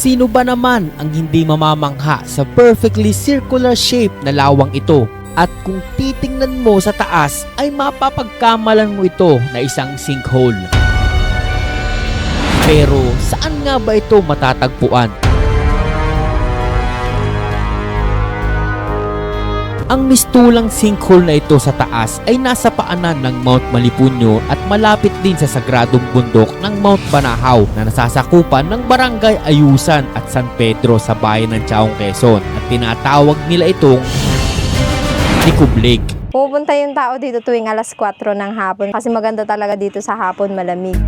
Sino ba naman ang hindi mamamangha sa perfectly circular shape na lawang ito? At kung titingnan mo sa taas ay mapapagkamalan mo ito na isang sinkhole. Pero saan nga ba ito matatagpuan? Ang mistulang sinkhole na ito sa taas ay nasa paanan ng Mount Malipunyo at malapit din sa sagradong bundok ng Mount Banahaw na nasasakupan ng Barangay Ayusan at San Pedro sa bayan ng Chaong Quezon at tinatawag nila itong Tikub Lake. Pupunta yung tao dito tuwing alas 4 ng hapon kasi maganda talaga dito sa hapon malamig.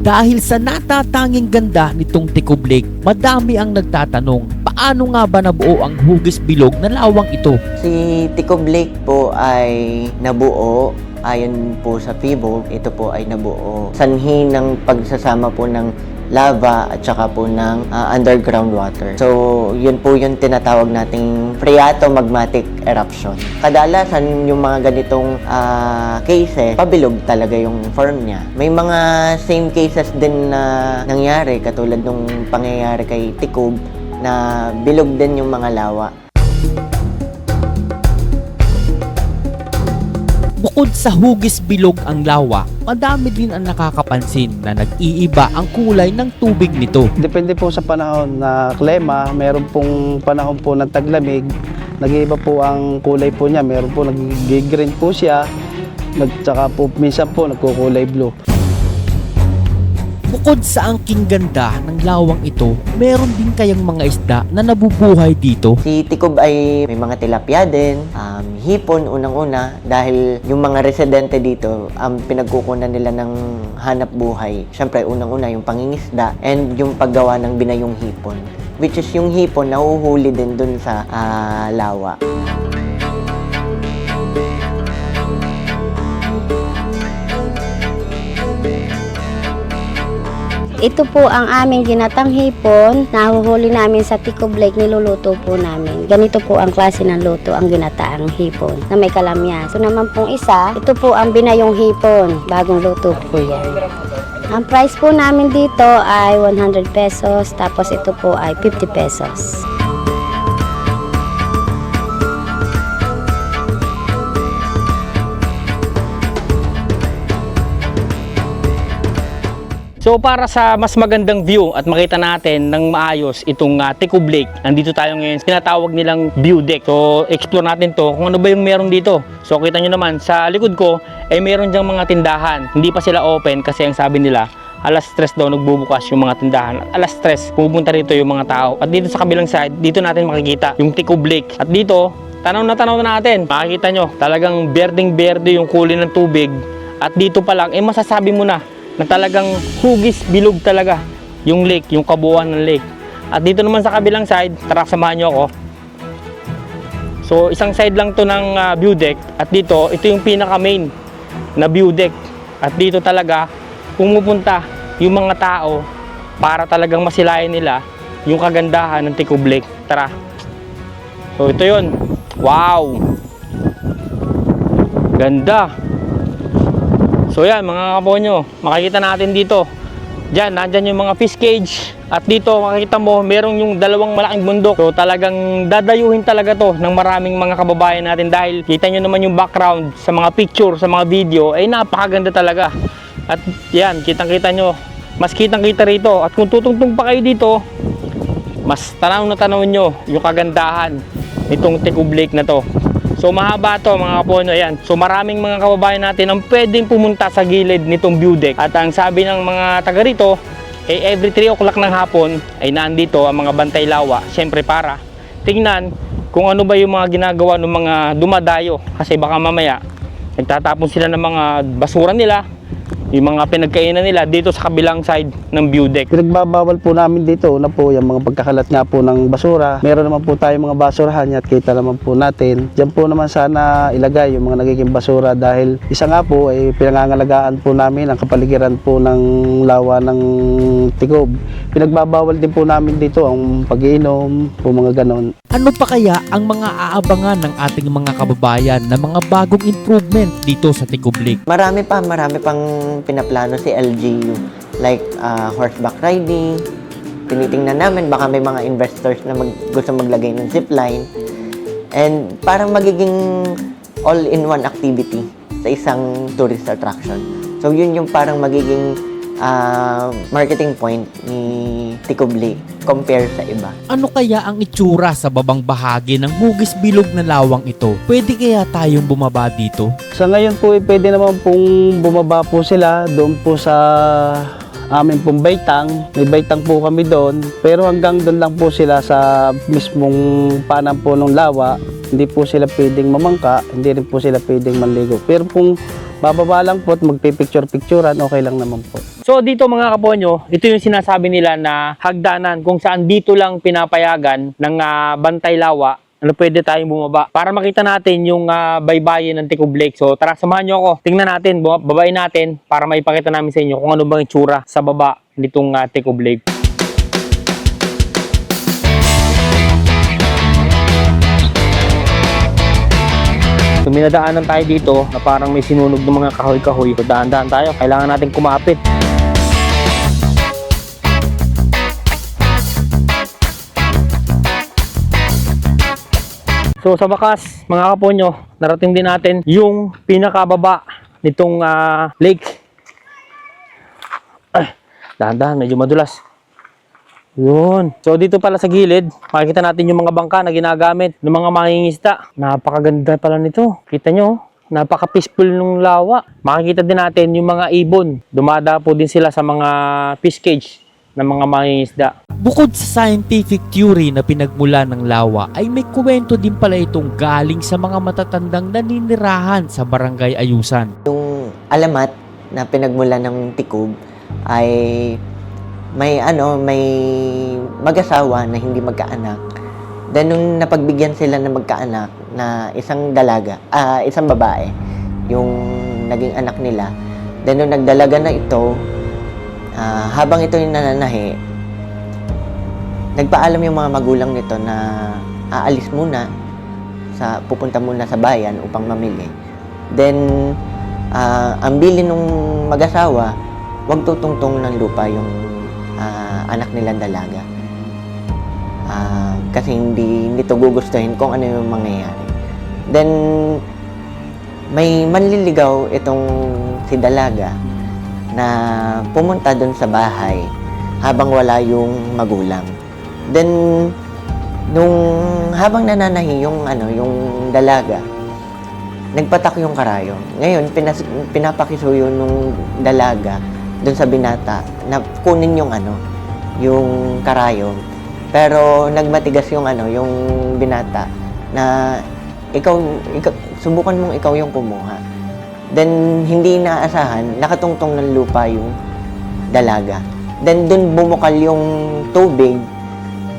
Dahil sa natatanging ganda nitong Tikub Lake, madami ang nagtatanong, paano nga ba nabuo ang hugis bilog na lawang ito? Si Tico Blake po ay nabuo ayon po sa FIBO, ito po ay nabuo sanhi ng pagsasama po ng lava at saka po ng ah, underground water. So, yun po yung tinatawag nating phreatomagmatic eruption. Kadalasan yung mga ganitong ah, cases, pabilog talaga yung form niya. May mga same cases din na nangyari katulad nung pangyayari kay Tikub na bilog din yung mga lawa. Bukod sa hugis bilog ang lawa, madami din ang nakakapansin na nag-iiba ang kulay ng tubig nito. Depende po sa panahon na klima, meron pong panahon po ng taglamig, nag-iiba po ang kulay po niya, meron po nag-green po siya, nagtsaka po minsan po nagkukulay blue. Bukod sa angking ganda ng lawang ito, meron din kayang mga isda na nabubuhay dito. Si Tikob ay may mga tilapia din, um, hipon unang-una dahil yung mga residente dito, ang pinagkukunan nila ng hanap buhay. Siyempre, unang-una yung pangingisda and yung paggawa ng binayong hipon. Which is yung hipon nahuhuli din dun sa ah, lawa. Ito po ang aming ginatang hipon. Nahuhuli namin sa Tico Blake, niluluto po namin. Ganito po ang klase ng luto, ang ginataang hipon na may kalamya. So naman pong isa, ito po ang binayong hipon. Bagong luto po yan. Ang price po namin dito ay 100 pesos, tapos ito po ay 50 pesos. So para sa mas magandang view at makita natin ng maayos itong uh, Tikub Lake, nandito tayo ngayon, tinatawag nilang view deck. So explore natin to kung ano ba yung meron dito. So kita nyo naman, sa likod ko, ay meron diyang mga tindahan. Hindi pa sila open kasi ang sabi nila, alas 3 daw nagbubukas yung mga tindahan. At alas 3, pupunta rito yung mga tao. At dito sa kabilang side, dito natin makikita yung Tikub Lake. At dito, tanaw na tanaw na natin. Makikita nyo, talagang berdeng-berde yung kulay ng tubig. At dito pa lang, eh masasabi mo na na talagang hugis bilog talaga yung lake, yung kabuuan ng lake. At dito naman sa kabilang side, tara samahan nyo ako. So isang side lang to ng ah, view deck at dito, ito yung pinaka main na view deck. At dito talaga pumupunta yung mga tao para talagang masilayan nila yung kagandahan ng Tikub Lake. Tara. So ito yun. Wow! Ganda! So yan mga kaponyo, makikita natin dito. Diyan, nandyan yung mga fish cage. At dito makikita mo, merong yung dalawang malaking bundok. So talagang dadayuhin talaga to ng maraming mga kababayan natin dahil kita nyo naman yung background sa mga picture, sa mga video, ay napakaganda talaga. At yan, kitang kita nyo, mas kitang kita rito. At kung tutungtong pa kayo dito, mas tanaw na tanaw nyo yung kagandahan nitong Tikub Lake na to. So mahaba to mga kapono, ayan. So maraming mga kababayan natin ang pwedeng pumunta sa gilid nitong view deck. At ang sabi ng mga taga rito, eh every 3 o'clock ng hapon ay nandito ang mga bantay lawa. Siyempre para tingnan kung ano ba yung mga ginagawa ng mga dumadayo. Kasi baka mamaya nagtatapon sila ng mga basura nila, yung mga pinagkainan nila dito sa kabilang side ng view deck. Pinagbabawal po namin dito na po yung mga pagkakalat nga po ng basura. Meron naman po tayong mga basurahan at kita naman po natin. Diyan po naman sana ilagay yung mga nagiging basura dahil isa nga po ay pinangangalagaan po namin ang kapaligiran po ng lawa ng Tigob. Pinagbabawal din po namin dito ang pag-iinom po mga ganon. Ano pa kaya ang mga aabangan ng ating mga kababayan na mga bagong improvement dito sa Lake? Marami pa, marami pang pinaplano si LGU. Like ah, horseback riding, tinitingnan namin, baka may mga investors na mag, gusto maglagay ng zipline. And parang magiging all-in-one activity sa isang tourist attraction. So yun yung parang magiging ah, marketing point ni Lake compare sa iba. Ano kaya ang itsura sa babang bahagi ng hugis bilog na lawang ito? Pwede kaya tayong bumaba dito? Sa ngayon po, eh, pwede naman pong bumaba po sila doon po sa amin pong baitang. May baitang po kami doon. Pero hanggang doon lang po sila sa mismong panang po ng lawa. Hindi po sila pwedeng mamangka, hindi rin po sila pwedeng manligo. Pero kung bababa lang po at magpipicture-picturean, okay lang naman po. So dito mga kaponyo, ito yung sinasabi nila na hagdanan kung saan dito lang pinapayagan ng ah, bantay lawa ano pwede tayong bumaba para makita natin yung ah, baybayin ng Ticob Lake. So tara samahan nyo ako. Tingnan natin, babayin natin para maipakita namin sa inyo kung ano bang itsura sa baba nitong uh, Ticob Lake. So minadaanan tayo dito na parang may sinunog ng mga kahoy-kahoy. So dahan-dahan tayo. Kailangan natin kumapit. So sa wakas, mga kaponyo, narating din natin yung pinakababa nitong ah, lake. Dahan-dahan, medyo madulas. Yun. So dito pala sa gilid, makikita natin yung mga bangka na ginagamit ng mga mangingisda. Napakaganda pala nito. Kita nyo, napaka-peaceful ng lawa. Makikita din natin yung mga ibon. Dumadapo din sila sa mga fish cage ng mga mangingisda. Bukod sa scientific theory na pinagmula ng lawa ay may kwento din pala itong galing sa mga matatandang naninirahan sa barangay Ayusan. Yung alamat na pinagmula ng Ticob ay may ano, may mag-asawa na hindi magkaanak. Then nung napagbigyan sila na magkaanak na isang dalaga, ah isang babae, yung naging anak nila. Then nung nagdalaga na ito, ah, habang ito yung nananahi, nagpaalam yung mga magulang nito na aalis muna sa pupunta muna sa bayan upang mamili. Then ah, ang bili nung mag-asawa, wag tutungtong ng lupa yung ah, anak nilang dalaga. Ah, kasi hindi nito gugustuhin kung ano yung mangyayari. Then, may manliligaw itong si dalaga na pumunta doon sa bahay habang wala yung magulang. Then, nung habang nananahi yung ano, yung dalaga, nagpatak yung karayom. Ngayon, pinas, pinapakisuyo nung dalaga doon sa binata na kunin yung ano, yung karayom. Pero nagmatigas yung ano, yung binata na ikaw, ikaw subukan mong ikaw yung kumuha. Then hindi inaasahan, nakatungtong ng lupa yung dalaga. Then dun bumukal yung tubig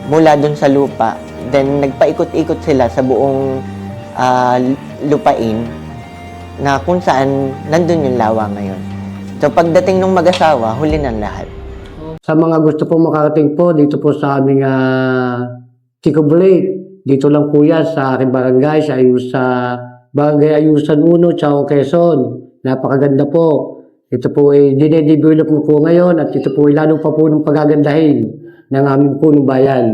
mula dun sa lupa. Then nagpaikot-ikot sila sa buong ah, lupain na kung saan nandun yung lawa ngayon. So pagdating ng mag-asawa, huli ng lahat. Sa mga gusto po makarating po dito po sa aming uh, Tico Lake, dito lang po yan sa aking barangay, sa Ayusa, Barangay Ayusan 1, Chao, Quezon. Napakaganda po. Ito po ay dinedevelop ko po ngayon at ito po ay lalo pa po ng pagagandahin ng aming punong bayan.